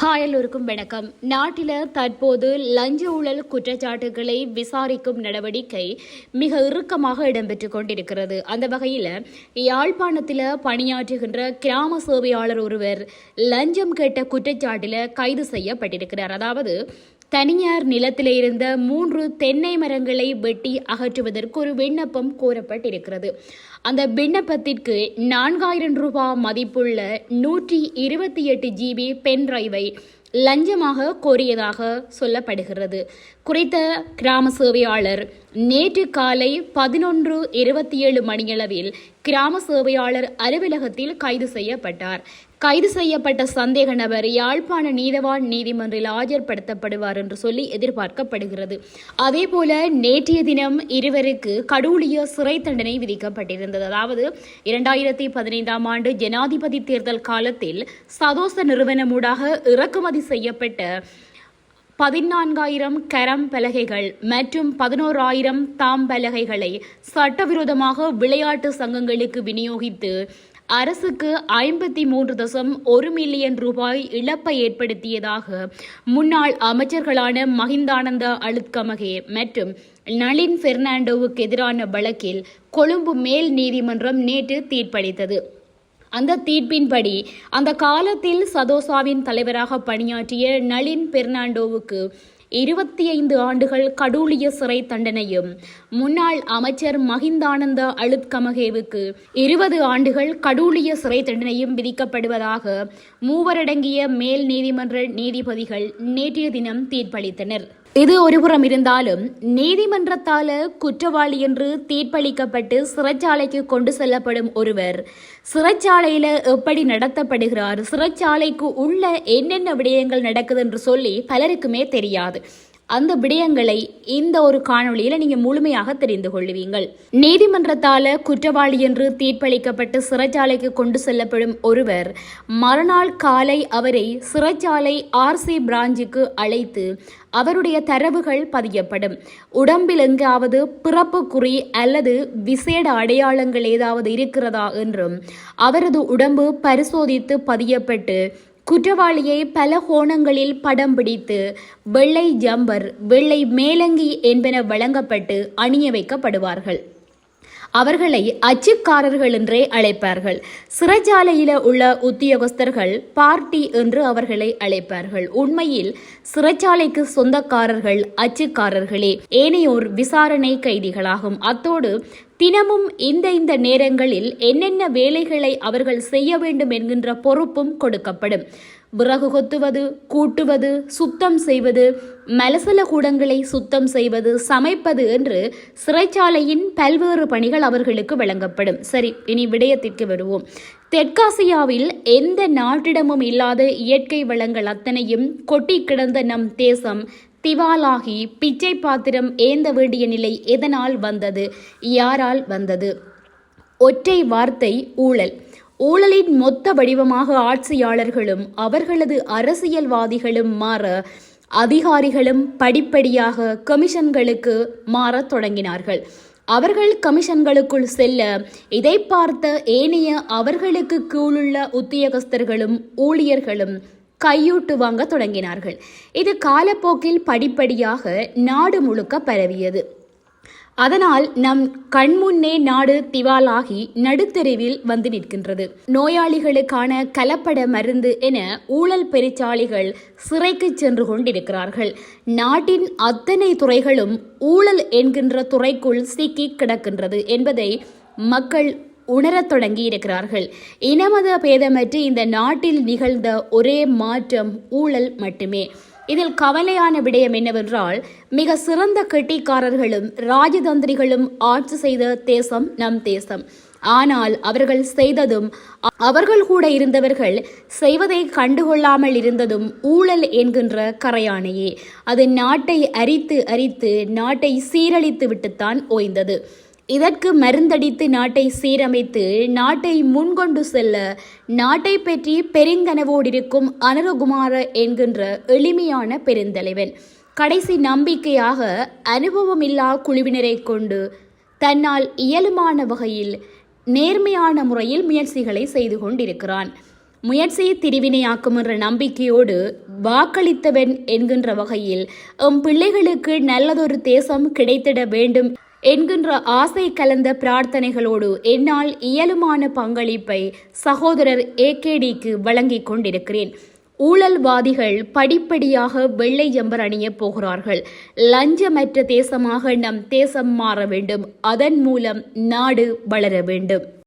Hi எல்லோருக்கும் வணக்கம். நாட்டில் தற்போது லஞ்ச ஊழல் குற்றச்சாட்டுகளை விசாரிக்கும் நடவடிக்கை மிக இறுக்கமாக இடம்பெற்று கொண்டிருக்கிறது. அந்த வகையில் யாழ்ப்பாணத்தில் பணியாற்றுகின்ற கிராம சேவையாளர் ஒருவர் லஞ்சம் கேட்ட குற்றச்சாட்டில் கைது செய்யப்பட்டிருக்கிறார். அதாவது தனியார் நிலத்திலிருந்த மூன்று தென்னை மரங்களை வெட்டி அகற்றுவதற்கு ஒரு விண்ணப்பம் கோரப்பட்டிருக்கிறது. அந்த விண்ணப்பத்திற்கு நான்காயிரம் ரூபாய் மதிப்புள்ள நூற்றி இருபத்தி எட்டு ஜிபி பென்டிரைவை லஞ்சமாக கோரியதாக சொல்லப்படுகிறது. குறித்த கிராம சேவையாளர் நேற்று காலை பதினொன்று இருபத்தி ஏழு மணியளவில் கிராம சேவையாளர் அலுவலகத்தில் கைது செய்யப்பட்டார். கைது செய்யப்பட்ட சந்தேக நபர் யாழ்ப்பாண நீதவான் நீதிமன்றில் ஆஜர்படுத்தப்படுவார் என்று சொல்லி எதிர்பார்க்கப்படுகிறது. அதேபோல நேற்றைய தினம் இருவருக்கு கடூழிய சிறை தண்டனை விதிக்கப்பட்டிருந்தது. அதாவது இரண்டாயிரத்தி பதினைந்தாம் ஆண்டு ஜனாதிபதி தேர்தல் காலத்தில் சதோச நிறுவனமூடாக இறக்குமதி செய்யப்பட்ட பதினான்காயிரம் கரம் பலகைகள் மற்றும் பதினோராயிரம் தாம் பலகைகளை சட்டவிரோதமாக விளையாட்டு சங்கங்களுக்கு விநியோகித்து அரசுக்கு ஐம்பத்தி மூன்று தசம் ஒரு மில்லியன் ரூபாய் இழப்பை ஏற்படுத்தியதாக முன்னாள் அமைச்சர்களான மஹிந்தானந்த அழுத்கமகே மற்றும் நளின் பெர்னாண்டோவுக்கு எதிரான வழக்கில் கொழும்பு மேல் நீதிமன்றம் நேற்று தீர்ப்பளித்தது. அந்த தீர்ப்பின்படி அந்த காலத்தில் சதோசாவின் தலைவராக பணியாற்றிய நளின் பெர்னாண்டோவுக்கு இருபத்தி ஐந்து ஆண்டுகள் கடூழிய சிறை தண்டனையும் முன்னாள் அமைச்சர் மஹிந்தானந்த அழுத்கமகேவுக்கு இருபது ஆண்டுகள் கடூழிய சிறை தண்டனையும் விதிக்கப்படுவதாக மூவரடங்கிய மேல் நீதிமன்ற நீதிபதிகள் நேற்றைய தினம் தீர்ப்பளித்தனர். இது ஒருபுறம் இருந்தாலும் நீதிமன்றத்தால குற்றவாளி என்று தீர்ப்பளிக்கப்பட்டு சிறைச்சாலைக்கு கொண்டு செல்லப்படும் ஒருவர் சிறைச்சாலையில எப்படி நடத்தப்படுகிறார்? சிறைச்சாலைக்கு உள்ள என்னென்ன விடயங்கள் நடக்குது என்று சொல்லி பலருக்குமே தெரியாது. அந்த விடயங்களை இந்த ஒரு காணொளியில நீங்க முழுமையாக தெரிந்து கொள்வீங்கள். நீதிமன்றத்தால குற்றவாளி என்று தீர்ப்பளிக்கப்பட்டு சிறைச்சாலைக்கு கொண்டு செல்லப்படும் ஒருவர் மறுநாள் காலை அவரை சிறைச்சாலை ஆர்சி பிராஞ்சுக்கு அழைத்து அவருடைய தரவுகள் பதியப்படும். உடம்பில் எங்காவது பிறப்பு குறி அல்லது விசேட அடையாளங்கள் ஏதாவது இருக்கிறதா என்றும் அவரது உடம்பு பரிசோதித்து பதியப்பட்டு குற்றவாளியை பல கோணங்களில் படம் பிடித்து வெள்ளை ஜம்பர் வெள்ளை மேலங்கி என்பன வழங்கப்பட்டு அணிய வைக்கப்படுவார்கள். அவர்களை அச்சுக்காரர்கள் என்றே அழைப்பார்கள். சிறைச்சாலையில உள்ள உத்தியோகஸ்தர்கள் பார்ட்டி என்று அவர்களை அழைப்பார்கள். உண்மையில் சிறைச்சாலைக்கு சொந்தக்காரர்கள் அச்சுக்காரர்களே. ஏனையோர் விசாரணை கைதிகளாகும். அத்தோடு தினமும் இந்த இந்த நேரங்களில் என்னென்ன வேலைகளை அவர்கள் செய்ய வேண்டும் என்கின்ற பொறுப்பும் கொடுக்கப்படும். விறகு கொத்துவது கூட்டுவது சுத்தம் செய்வது மலசல கூடங்களை சுத்தம் செய்வது சமைப்பது என்று சிறைச்சாலையின் பல்வேறு பணிகள் அவர்களுக்கு வழங்கப்படும். சரி இனி விடயத்திற்கு வருவோம். தெற்காசியாவில் எந்த நாட்டிடமும் இல்லாத இயற்கை வளங்கள் அத்தனையும் கொட்டி கிடந்த நம் தேசம் திவாலாகி பிச்சை பாத்திரம் ஏந்த வேண்டிய நிலை எதனால் வந்தது? யாரால் வந்தது? ஒற்றை வார்த்தை ஊழல். ஊழலின் மொத்த வடிவமாக ஆட்சியாளர்களும் அவர்களது அரசியல்வாதிகளும் மாற அதிகாரிகளும் படிப்படியாக கமிஷன்களுக்கு மாறத் தொடங்கினார்கள். அவர்கள் கமிஷன்களுக்குள் செல்ல இதை பார்த்த ஏனைய அவர்களுக்கு கீழுள்ள உத்தியோகஸ்தர்களும் ஊழியர்களும் கையூட்டு வாங்க தொடங்கினார்கள். இது காலப்போக்கில் படிப்படியாக நாடு முழுக்க பரவியது. அதனால் நம் கண்முன்னே நாடு திவாலாகி நடுத்தெருவில் வந்து நிற்கின்றது. நோயாளிகளுக்கான கலப்பட மருந்து என ஊழல் பெருச்சாளிகள் சிறைக்கு சென்று கொண்டிருக்கிறார்கள். நாட்டின் அத்தனை துறைகளும் ஊழல் என்கின்ற துறைக்குள் சிக்கி கிடக்கின்றது என்பதை மக்கள் உணரத் தொடங்கி இருக்கிறார்கள் இனமத பேதமற்று இந்த நாட்டில் நிகழ்ந்த ஒரே மாற்றம் ஊழல் மட்டுமே. இதில் கவலையான விடயம் என்னவென்றால் மிக சிறந்த கெட்டிக்காரர்களும் ராஜதந்திரிகளும் ஆட்சி செய்த தேசம் நம் தேசம். ஆனால் அவர்கள் செய்ததும் அவர்கள் கூட இருந்தவர்கள் செய்வதை கண்டுகொள்ளாமல் இருந்ததும் ஊழல் என்கின்ற கரையானையே. அது நாட்டை அரித்து அரித்து நாட்டை சீரழித்து விட்டுத்தான் ஓய்ந்தது. இதற்கு மருந்தடித்து நாட்டை சீரமைத்து நாட்டை முன்கொண்டு செல்ல நாட்டை பற்றி பெருங்கனவோடிருக்கும் அனுரகுமார என்கின்ற எளிமையான பெருந்தலைவன். கடைசி நம்பிக்கையாக அனுபவமில்லா குழுவினரை கொண்டு தன்னால் இயலுமான வகையில் நேர்மையான முறையில் முயற்சிகளை செய்து கொண்டிருக்கிறான். முயற்சியை திருவினையாக்கும் என்ற நம்பிக்கையோடு வாக்களித்தவன் என்கின்ற வகையில் எம் பிள்ளைகளுக்கு நல்லதொரு தேசம் கிடைத்திட வேண்டும். என்கின்ற ஆசை கலந்த பிரார்த்தனைகளோடு என்னால் இயலுமான பங்களிப்பை சகோதரர் ஏகேடிக்கு வழங்கிக் கொண்டிருக்கிறேன். ஊழல்வாதிகள் படிப்படியாக வெள்ளை ஜம்பர் அணியப் போகிறார்கள். லஞ்சமற்ற தேசமாக நம் தேசம் மாற வேண்டும். அதன் மூலம் நாடு வளர வேண்டும்.